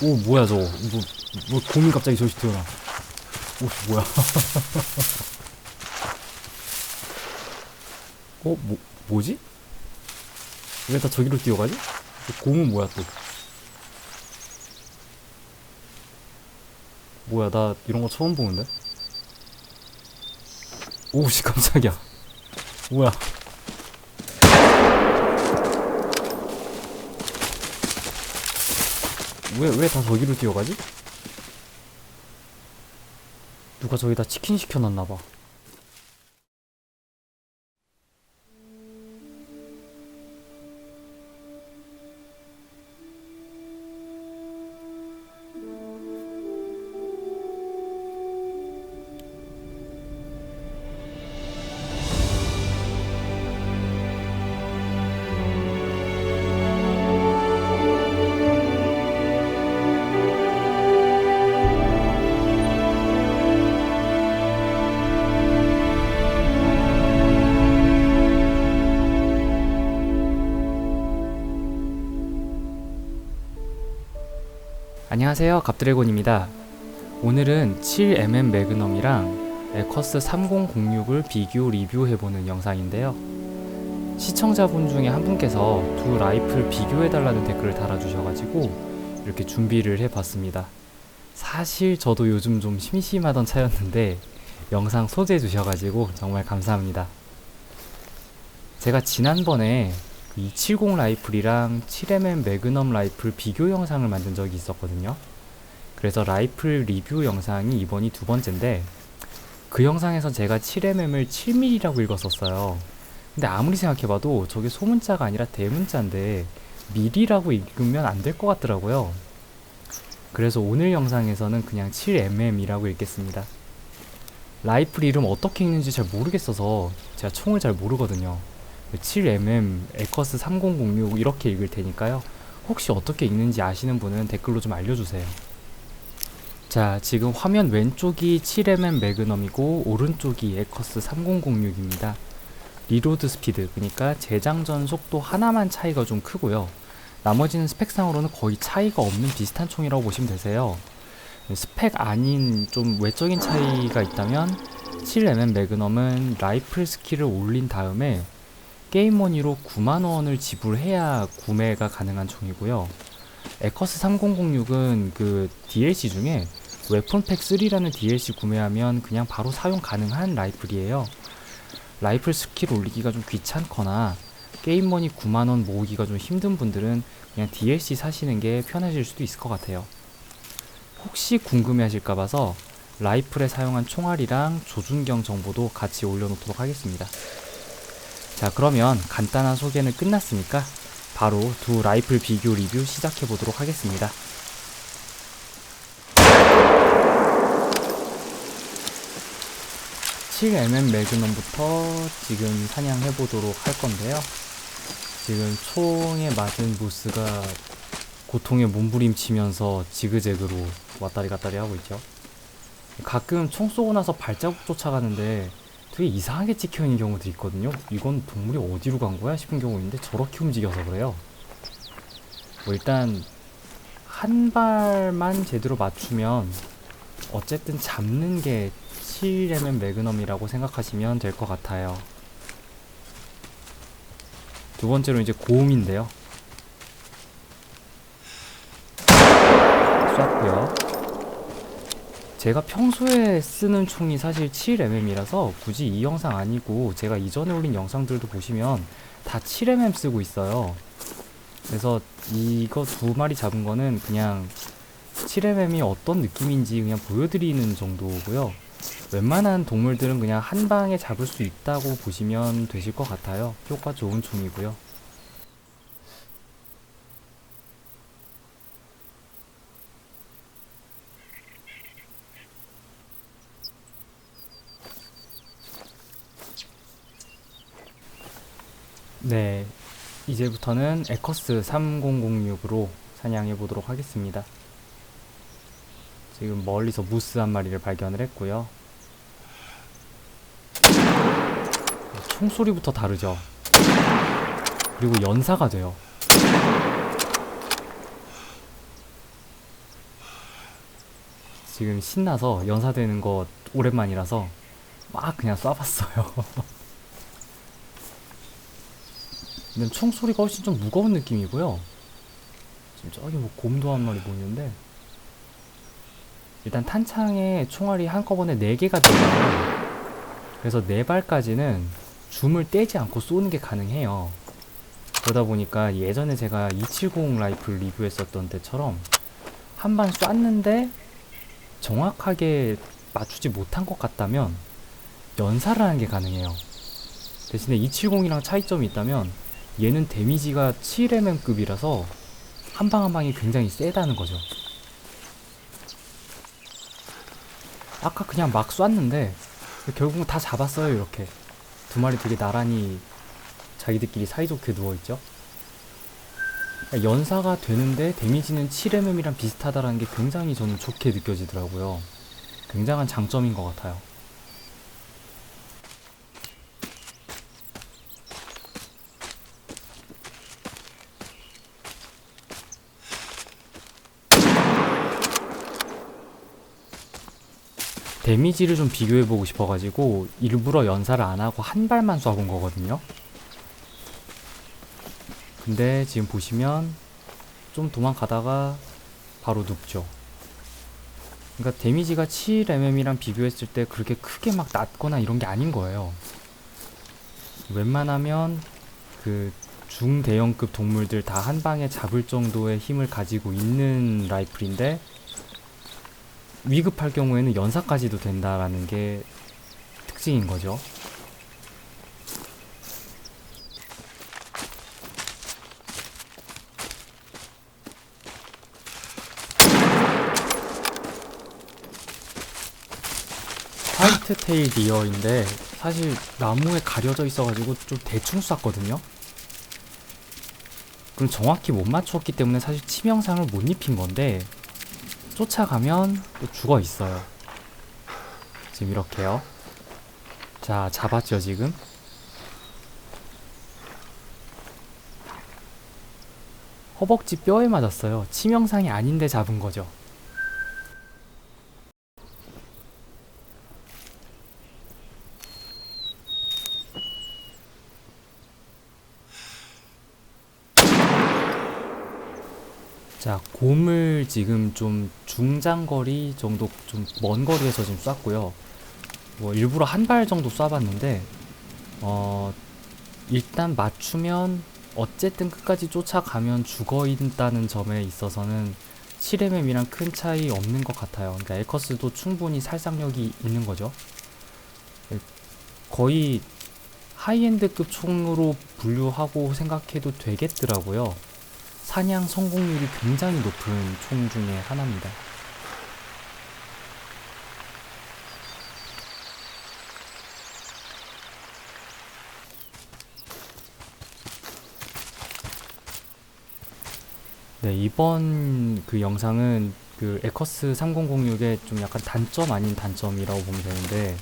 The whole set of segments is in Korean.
오 뭐야 저거 뭐, 뭐 곰이 갑자기 저기 튀어나 오 뭐야 어? 뭐, 뭐지? 왜 다 저기로 뛰어가지? 저 곰은 뭐야 또 뭐야 나 이런 거 처음 보는데? 오씨 깜짝이야 뭐야 왜 왜 다 저기로 뛰어가지? 누가 저기다 치킨 시켜놨나봐 안녕하세요. 갑드래곤입니다. 오늘은 7mm 매그넘이랑 에커스 3006을 비교 리뷰해보는 영상인데요. 시청자분 중에 한 분께서 두 라이플 비교해달라는 댓글을 달아주셔가지고 이렇게 준비를 해봤습니다. 사실 저도 요즘 좀 심심하던 차였는데 영상 소개해 주셔가지고 정말 감사합니다. 제가 지난번에 270 라이플이랑 7mm 매그넘 라이플 비교 영상을 만든 적이 있었거든요. 그래서 라이플 리뷰 영상이 이번이 두 번째인데 그 영상에서 제가 7mm을 7mm라고 읽었었어요. 근데 아무리 생각해봐도 저게 소문자가 아니라 대문자인데 미리라고 읽으면 안 될 것 같더라고요. 그래서 오늘 영상에서는 그냥 7mm이라고 읽겠습니다. 라이플 이름 어떻게 읽는지 잘 모르겠어서 제가 총을 잘 모르거든요. 7mm 에커스 3006 이렇게 읽을 테니까요. 혹시 어떻게 읽는지 아시는 분은 댓글로 좀 알려주세요. 자, 지금 화면 왼쪽이 7mm 매그넘이고 오른쪽이 에커스 3006입니다. 리로드 스피드, 그러니까 재장전 속도 하나만 차이가 좀 크고요. 나머지는 스펙상으로는 거의 차이가 없는 비슷한 총이라고 보시면 되세요. 스펙 아닌 좀 외적인 차이가 있다면 7mm 매그넘은 라이플 스킬을 올린 다음에 게임머니로 9만원을 지불해야 구매가 가능한 총이고요. 에커스 3006은 그 DLC 중에 웨폰팩 3라는 DLC 구매하면 그냥 바로 사용 가능한 라이플이에요. 라이플 스킬 올리기가 좀 귀찮거나 게임머니 9만원 모으기가 좀 힘든 분들은 그냥 DLC 사시는 게 편하실 수도 있을 것 같아요. 혹시 궁금해 하실까 봐서 라이플에 사용한 총알이랑 조준경 정보도 같이 올려놓도록 하겠습니다. 자 그러면 간단한 소개는 끝났으니까? 바로 두 라이플 비교 리뷰 시작해 보도록 하겠습니다. (7mm) 매그넘부터 지금 사냥해 보도록 할 건데요. 지금 총에 맞은 보스가 고통에 몸부림치면서 지그재그로 왔다리 갔다리 하고 있죠. 가끔 총 쏘고 나서 발자국 쫓아가는데 되게 이상하게 찍혀 있는 경우들이 있거든요. 이건 동물이 어디로 간 거야 싶은 경우인데 저렇게 움직여서 그래요. 뭐 일단 한 발만 제대로 맞추면 어쨌든 잡는 게 7mm 매그넘이라고 생각하시면 될 것 같아요. 두 번째로 이제 고음인데요. 쐈고요. 제가 평소에 쓰는 총이 사실 7mm라서 굳이 이 영상 아니고 제가 이전에 올린 영상들도 보시면 다 7mm 쓰고 있어요. 그래서 이거 두 마리 잡은 거는 그냥 7mm이 어떤 느낌인지 그냥 보여드리는 정도고요. 웬만한 동물들은 그냥 한 방에 잡을 수 있다고 보시면 되실 것 같아요. 효과 좋은 총이고요. 네, 이제부터는 에커스 3006으로 사냥해 보도록 하겠습니다. 지금 멀리서 무스 한 마리를 발견을 했고요. 총소리부터 다르죠. 그리고 연사가 돼요. 지금 신나서 연사되는 거 오랜만이라서 막 그냥 쏴봤어요. 근데 총소리가 훨씬 좀 무거운 느낌이고요. 지금 저기 뭐 곰도 한 마리 보이는데 일단 탄창에 총알이 한꺼번에 4개가 들어가요. 그래서 4발까지는 줌을 떼지 않고 쏘는 게 가능해요. 그러다 보니까 예전에 제가 270 라이플 리뷰했었던 때처럼 한발 쐈는데 정확하게 맞추지 못한 것 같다면 연사를 하는 게 가능해요. 대신에 270이랑 차이점이 있다면 얘는 데미지가 7mm급이라서 한 방 한 방이 굉장히 세다는 거죠. 아까 그냥 막 쐈는데 결국은 다 잡았어요 이렇게. 두 마리 되게 나란히 자기들끼리 사이좋게 누워있죠. 연사가 되는데 데미지는 7mm이랑 비슷하다라는 게 굉장히 저는 좋게 느껴지더라고요. 굉장한 장점인 것 같아요 데미지를 좀 비교해보고 싶어가지고 일부러 연사를 안 하고 한 발만 쏴본 거거든요. 근데 지금 보시면 좀 도망가다가 바로 눕죠. 그러니까 데미지가 7mm랑 비교했을 때 그렇게 크게 막 낮거나 이런 게 아닌 거예요. 웬만하면 그 중대형급 동물들 다 한 방에 잡을 정도의 힘을 가지고 있는 라이플인데 위급할 경우에는 연사까지도 된다라는 게 특징인 거죠. 화이트 테일 디어인데 사실 나무에 가려져 있어가지고 좀 대충 쐈거든요. 그럼 정확히 못 맞췄기 때문에 사실 치명상을 못 입힌 건데 쫓아가면 또 죽어 있어요. 지금 이렇게요. 자, 잡았죠, 지금? 허벅지 뼈에 맞았어요. 치명상이 아닌데 잡은 거죠. 자, 곰을 지금 좀 중장거리 정도 좀 먼 거리에서 지금 쐈고요. 뭐 일부러 한 발 정도 쏴봤는데 어 일단 맞추면 어쨌든 끝까지 쫓아가면 죽어 있다는 점에 있어서는 7mm이랑 큰 차이 없는 것 같아요. 그러니까 엘커스도 충분히 살상력이 있는 거죠. 거의 하이엔드급 총으로 분류하고 생각해도 되겠더라고요. 사냥 성공률이 굉장히 높은 총 중에 하나입니다. 네, 이번 그 영상은 그 에커스 3006의 좀 약간 단점 아닌 단점이라고 보면 되는데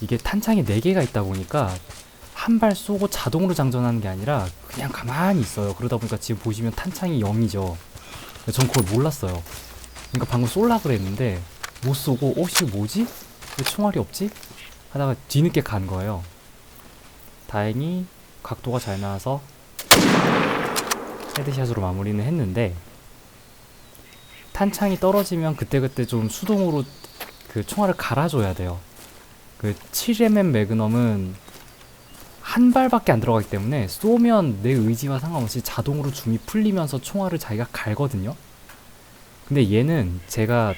이게 탄창이 4개가 있다 보니까 한 발 쏘고 자동으로 장전하는 게 아니라 그냥 가만히 있어요. 그러다 보니까 지금 보시면 탄창이 0이죠. 전 그걸 몰랐어요. 그러니까 방금 쏠라 그랬는데 못 쏘고 어, 씨 뭐지? 왜 총알이 없지? 하다가 뒤늦게 간 거예요. 다행히 각도가 잘 나와서 헤드샷으로 마무리는 했는데 탄창이 떨어지면 그때그때 좀 수동으로 그 총알을 갈아줘야 돼요. 그 7mm 매그넘은 한 발밖에 안 들어가기 때문에 쏘면 내 의지와 상관없이 자동으로 줌이 풀리면서 총알을 자기가 갈거든요. 근데 얘는 제가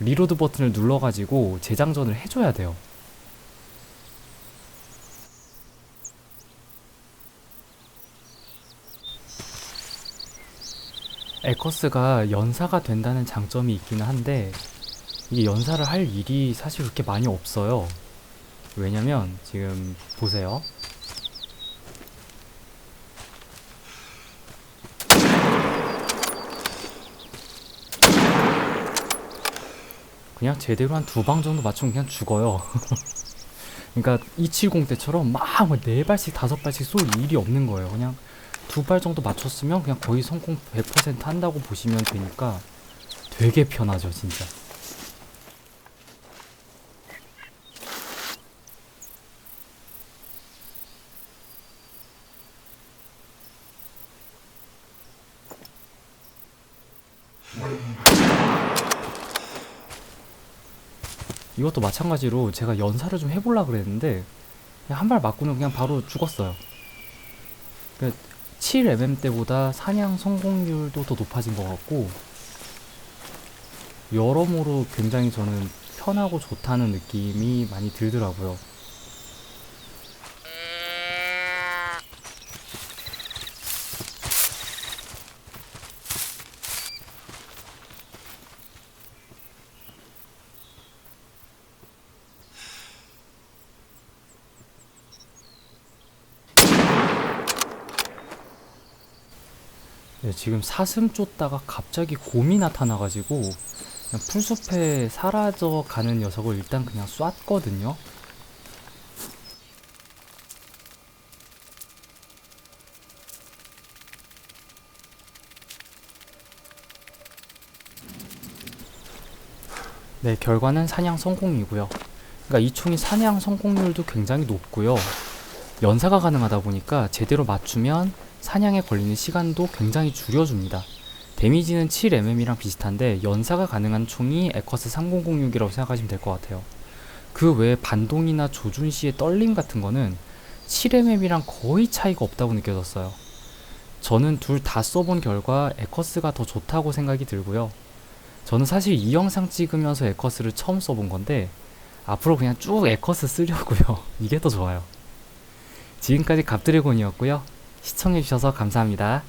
리로드 버튼을 눌러가지고 재장전을 해줘야 돼요. 에커스가 연사가 된다는 장점이 있기는 한데 이게 연사를 할 일이 사실 그렇게 많이 없어요. 왜냐면 지금 보세요. 그냥 제대로 한 두 방 정도 맞추면 그냥 죽어요. 그러니까 270 때처럼 막네 발씩 다섯 발씩 쏠 일이 없는 거예요. 그냥 두 발 정도 맞췄으면 그냥 거의 성공 100% 한다고 보시면 되니까 되게 편하죠, 진짜. 이것도 마찬가지로 제가 연사를 좀 해보려 그랬는데 한 발 맞고는 그냥 바로 죽었어요. 7mm 때보다 사냥 성공률도 더 높아진 것 같고 여러모로 굉장히 저는 편하고 좋다는 느낌이 많이 들더라고요. 네, 지금 사슴 쫓다가 갑자기 곰이 나타나가지고 그냥 풀숲에 사라져 가는 녀석을 일단 그냥 쐈거든요. 네, 결과는 사냥 성공이고요. 그러니까 이 총이 사냥 성공률도 굉장히 높고요. 연사가 가능하다 보니까 제대로 맞추면 사냥에 걸리는 시간도 굉장히 줄여줍니다. 데미지는 7mm랑 비슷한데 연사가 가능한 총이 에커스 3006이라고 생각하시면 될 것 같아요. 그 외에 반동이나 조준 시의 떨림 같은 거는 7mm랑 거의 차이가 없다고 느껴졌어요. 저는 둘 다 써본 결과 에커스가 더 좋다고 생각이 들고요. 저는 사실 이 영상 찍으면서 에커스를 처음 써본 건데 앞으로 그냥 쭉 에커스 쓰려고요. 이게 더 좋아요. 지금까지 갑드래곤이었고요. 시청해주셔서 감사합니다.